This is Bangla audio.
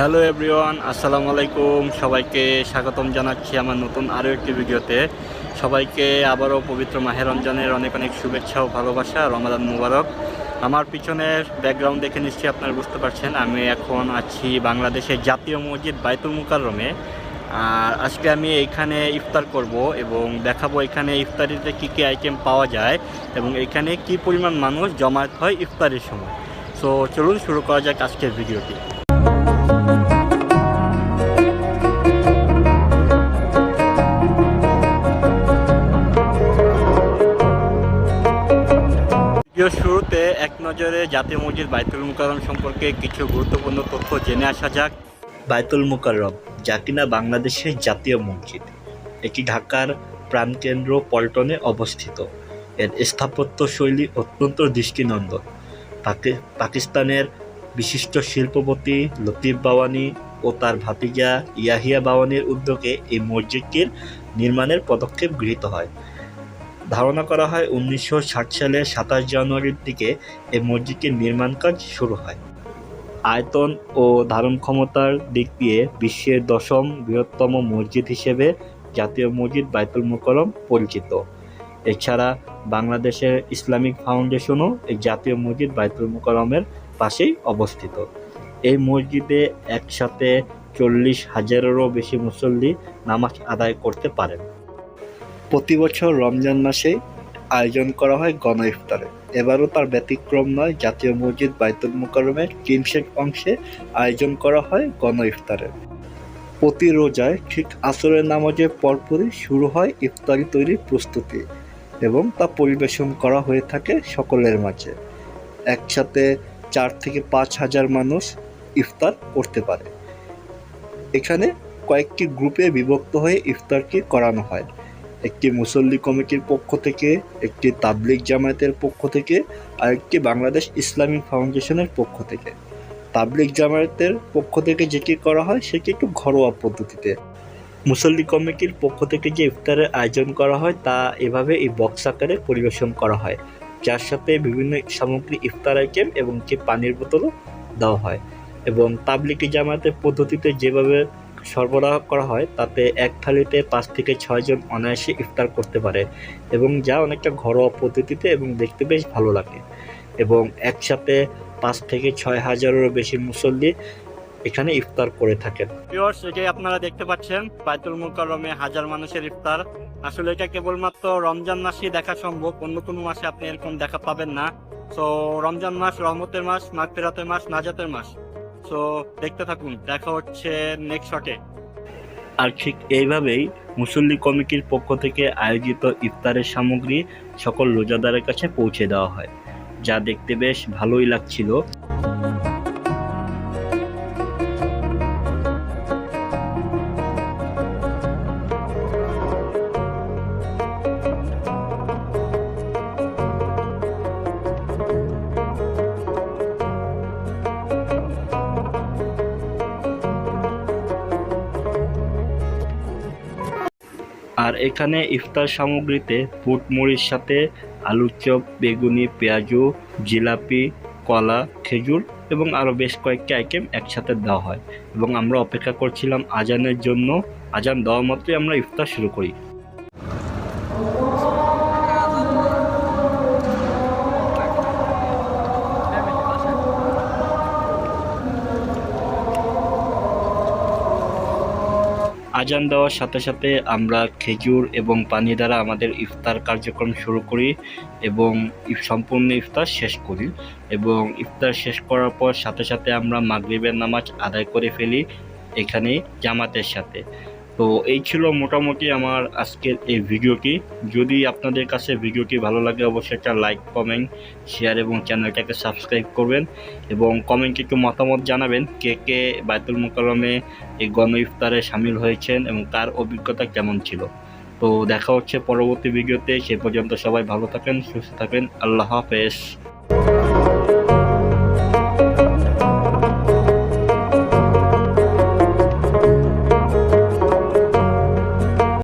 হ্যালো এভরিওয়ান, আসসালামু আলাইকুম। সবাইকে স্বাগতম জানাচ্ছি আমার নতুন আরও একটি ভিডিওতে। সবাইকে আবারও পবিত্র মাহের রমজানের অনেক অনেক শুভেচ্ছা ও ভালোবাসা, রমাদান মুবারক। আমার পিছনের ব্যাকগ্রাউন্ড দেখে নিশ্চয়ই আপনারা বুঝতে পারছেন, আমি এখন আছি বাংলাদেশের জাতীয় মসজিদ বাইতুল মুকাররমে। আর আজকে আমি এইখানে ইফতার করব এবং দেখাবো এখানে ইফতারিতে কী কী আইটেম পাওয়া যায় এবং এখানে কি পরিমাণ মানুষ জমায়েত হয় ইফতারের সময়। সো চলুন শুরু করা যাক আজকের ভিডিওটি। ভিডিওর শুরুতে এক নজরে জাতীয় মসজিদ বাইতুল মুকাররম সম্পর্কে কিছু গুরুত্বপূর্ণ তথ্য জেনে আসা যাক। বাইতুল মুকাররম, যা কিনা বাংলাদেশের জাতীয় মসজিদ। এটি ঢাকার প্রাণকেন্দ্র পল্টনে অবস্থিত। এর স্থাপত্য শৈলী অত্যন্ত দৃষ্টিনন্দন। পাকি- পাকিস্তানের বিশিষ্ট শিল্পপতি লতিফ বাওয়ানি ও তার ভাতিজা ইয়াহিয়া বাওয়ানির উদ্যোগে এই মসজিদটির নির্মাণের পদক্ষেপ গৃহীত হয়। ধারণা করা হয় উনিশশো ষাট সালের সাতাশ জানুয়ারির দিকে এই মসজিদটির নির্মাণ কাজ শুরু হয়। আয়তন ও ধারণ ক্ষমতার দিক দিয়ে বিশ্বের দশম বৃহত্তম মসজিদ হিসেবে জাতীয় মসজিদ বাইতুল মুকরম পরিচিত। এছাড়া বাংলাদেশের ইসলামিক ফাউন্ডেশনও এই জাতীয় মসজিদ বাইতুল মুকরমের পাশেই অবস্থিত। এই মসজিদে একসাথে চল্লিশ হাজারেরও বেশি মুসল্লি নামাজ আদায় করতে পারেন। প্রতি বছর রমজান মাসে আয়োজন করা হয় গণ ইফতারে। এবারও তার ব্যতিক্রম নয়, জাতীয় মসজিদ বাইতুল মুকাররমের কিমশেক অংশে আয়োজন করা হয় গণ ইফতারের প্রতি রোজায় ঠিক আসরের নামাজের পরপরই শুরু হয় ইফতারি তৈরির প্রস্তুতি এবং তা পরিবেশন করা হয়ে থাকে সকলের মাঝে। একসাথে চার থেকে পাঁচ হাজার মানুষ ইফতার করতে পারে। এখানে কয়েকটি গ্রুপে বিভক্ত হয়ে ইফতারকে করানো হয়। একটি মুসল্লি কমিটির পক্ষ থেকে, একটি তাবলিগ জামায়াতের পক্ষ থেকে, আর একটি বাংলাদেশ ইসলামিক ফাউন্ডেশনের পক্ষ থেকে। তাবলিগ জামায়াতের পক্ষ থেকে যেটি করা হয়, সেটি একটু ঘরোয়া পদ্ধতিতে। মুসল্লি কমিটির পক্ষ থেকে যে ইফতারের আয়োজন করা হয়, তা এভাবে এই বক্স আকারে পরিবেশন করা হয়। যার সাথে বিভিন্ন সামগ্রী ইফতার আইটেম এবং কি পানির বোতলও দেওয়া হয়। এবং তাবলিগি জামায়াতের পদ্ধতিতে যেভাবে সরবরাহ করা হয়, তাতে এক থালিতে পাঁচ থেকে ছয়জন অনায়াসে ইফতার করতে পারে এবং যা অনেকটা ঘরোয়া পদ্ধতিতে এবং দেখতে বেশ ভালো লাগে। এবং একসাথে পাঁচ থেকে ছয় হাজারেরও বেশি মুসল্লি এখানে ইফতার করে থাকেন। এটাই আপনারা দেখতে পাচ্ছেন, বাইতুল মুকাররমে হাজার মানুষের ইফতার। আসলে এটা কেবলমাত্র রমজান মাসেই দেখা সম্ভব, অন্য কোনো মাসে আপনি এরকম দেখা পাবেন না। তো রমজান মাস, রহমতের মাস, মাগফিরাতের মাস, নাজাতের মাস। সো দেখতে থাকুন, দেখা হচ্ছে নেক্সট শটে আর ঠিক এইভাবেই মুসল্লি কমিটির পক্ষ থেকে আয়োজিত ইফতারের সামগ্রী সকল রোজাদারের কাছে পৌঁছে দেওয়া হয়। যা দেখতে বেশ ভালোই লাগছিল। আর এখানে ইফতার সামগ্রীতে পুটমুড়ির সাথে আলুর চপ, বেগুনি, পেঁয়াজু, জিলাপি, কলা, খেজুর এবং আরও বেশ কয়েকটি আইটেম একসাথে দেওয়া হয়। এবং আমরা অপেক্ষা করছিলাম আজানের জন্য। আজান দেওয়া মাত্রই আমরা ইফতার শুরু করি। আজান দেওয়ার সাথে সাথে আমরা খেজুর এবং পানি দ্বারা আমাদের ইফতার কার্যক্রম শুরু করি এবং সম্পূর্ণ ইফতার শেষ করি এবং ইফতার শেষ করার পর সাথে সাথে আমরা মাগরিবের নামাজ আদায় করে ফেলি এখানে জামাতের সাথে। তো এই ছিল মোটামুটি আমার আজকের এই ভিডিওটি। যদি আপনাদের কাছে ভিডিওটি ভালো লাগে, অবশ্যই একটা লাইক কমেন্ট শেয়ার এবং চ্যানেলটাকে সাবস্ক্রাইব করবেন এবং কমেন্টে একটু মতামত জানাবেন কে কে বায়তুল মোকারমে এই গণ ইফতারে সামিল হয়েছেন এবং তার অভিজ্ঞতা কেমন ছিল। তো দেখা হচ্ছে পরবর্তী ভিডিওতে। সে পর্যন্ত সবাই ভালো থাকেন, সুস্থ থাকেন। আল্লাহ হাফেজ।